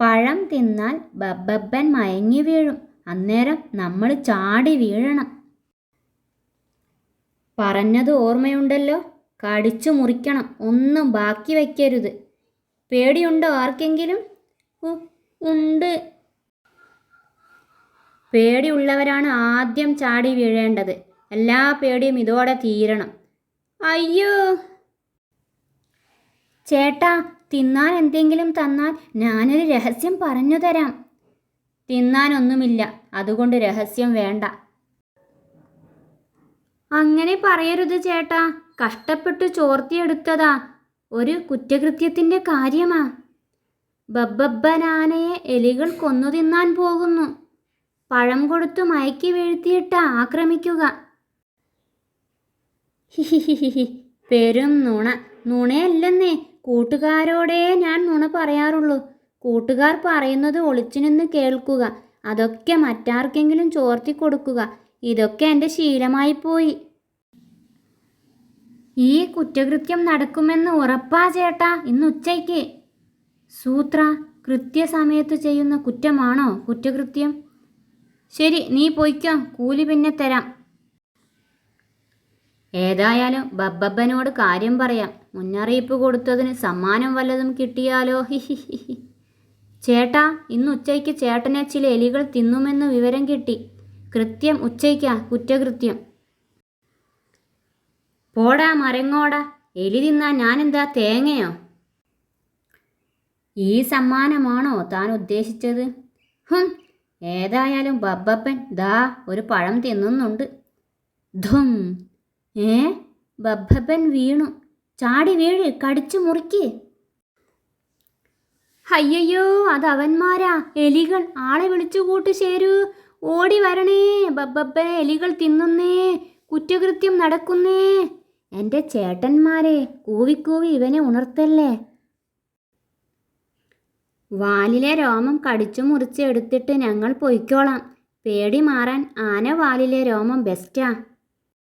പഴം തിന്നാൽ ബബ്ബൻ മയങ്ങി വീഴും. അന്നേരം നമ്മൾ ചാടി വീഴണം. പറഞ്ഞത് ഓർമ്മയുണ്ടല്ലോ? കടിച്ചു മുറിക്കണം. ഒന്നും ബാക്കി വയ്ക്കരുത്. പേടിയുണ്ടോ ആർക്കെങ്കിലും? ഉണ്ട്. പേടിയുള്ളവരാണ് ആദ്യം ചാടി വീഴേണ്ടത്. എല്ലാ പേടിയും ഇതോടെ തീരണം. അയ്യോ! ചേട്ടാ തിന്നാൻ എന്തെങ്കിലും തന്നാൽ ഞാനൊരു രഹസ്യം പറഞ്ഞു തരാം. തിന്നാനൊന്നുമില്ല. അതുകൊണ്ട് രഹസ്യം വേണ്ട. അങ്ങനെ പറയരുത് ചേട്ടാ. കഷ്ടപ്പെട്ട് ചോർത്തിയെടുത്തതാ. ഒരു കുറ്റകൃത്യത്തിന്റെ കാര്യമാ. ബബ്ബബ്ബനാനയെ എലികൾ കൊന്നു തിന്നാൻ പോകുന്നു. പഴം കൊടുത്തു മയക്കി വീഴ്ത്തിയിട്ട് ആക്രമിക്കുക. പെരും നുണ. നുണയല്ലെന്നേ. കൂട്ടുകാരോടേ ഞാൻ നുണ പറയാറുള്ളൂ. കൂട്ടുകാർ പറയുന്നത് ഒളിച്ചു നിന്ന് കേൾക്കുക. അതൊക്കെ മറ്റാർക്കെങ്കിലും ചോർത്തി കൊടുക്കുക. ഇതൊക്കെ എന്റെ ശീലമായി പോയി. ഈ കുറ്റകൃത്യം നടക്കുമെന്ന് ഉറപ്പാ ചേട്ടാ. ഇന്ന് ഉച്ചയ്ക്ക്. സൂത്ര കൃത്യസമയത്ത് ചെയ്യുന്ന കുറ്റമാണോ കുറ്റകൃത്യം? ശരി നീ പോയിക്കോ. കൂലി പിന്നെ തരാം. ഏതായാലും ബബ്ബപ്പനോട് കാര്യം പറയാം. മുന്നറിയിപ്പ് കൊടുത്തതിന് സമ്മാനം വല്ലതും കിട്ടിയാലോ? ഹിഹിഹിഹി ചേട്ടാ ഇന്ന് ഉച്ചയ്ക്ക് ചേട്ടനെ ചില എലികൾ തിന്നുമെന്ന് വിവരം കിട്ടി. കൃത്യം ഉച്ചയ്ക്കാ കുറ്റകൃത്യം. പോടാ മരങ്ങോടാ. എലി തിന്നാൻ ഞാനെന്താ തേങ്ങയോ? ഈ സമ്മാനമാണോ താൻ ഉദ്ദേശിച്ചത്? ഹും ഏതായാലും ബബ്ബപ്പൻ ദാ ഒരു പഴം തിന്നുന്നുണ്ട്. ധും. ഏ? ബബ്ബപ്പൻ വീണു. ചാടി വീഴ് കടിച്ചു മുറിക്ക്. അയ്യയ്യോ അത് അവന്മാരാ. എലികൾ ആളെ വിളിച്ചു കൂട്ടി ചേരൂ. ഓടി വരണേ. ബബ്ബപ്പനെ എലികൾ തിന്നുന്നേ. കുറ്റകൃത്യം നടക്കുന്നേ. എന്റെ ചേട്ടന്മാരെ കൂവിക്കൂവി ഇവനെ ഉണർത്തല്ലേ. വാലിലെ രോമം കടിച്ചു മുറിച്ച് എടുത്തിട്ട് ഞങ്ങൾ പൊയ്ക്കോളാം. പേടി മാറാൻ ആന വാലിലെ രോമം ബെസ്റ്റാ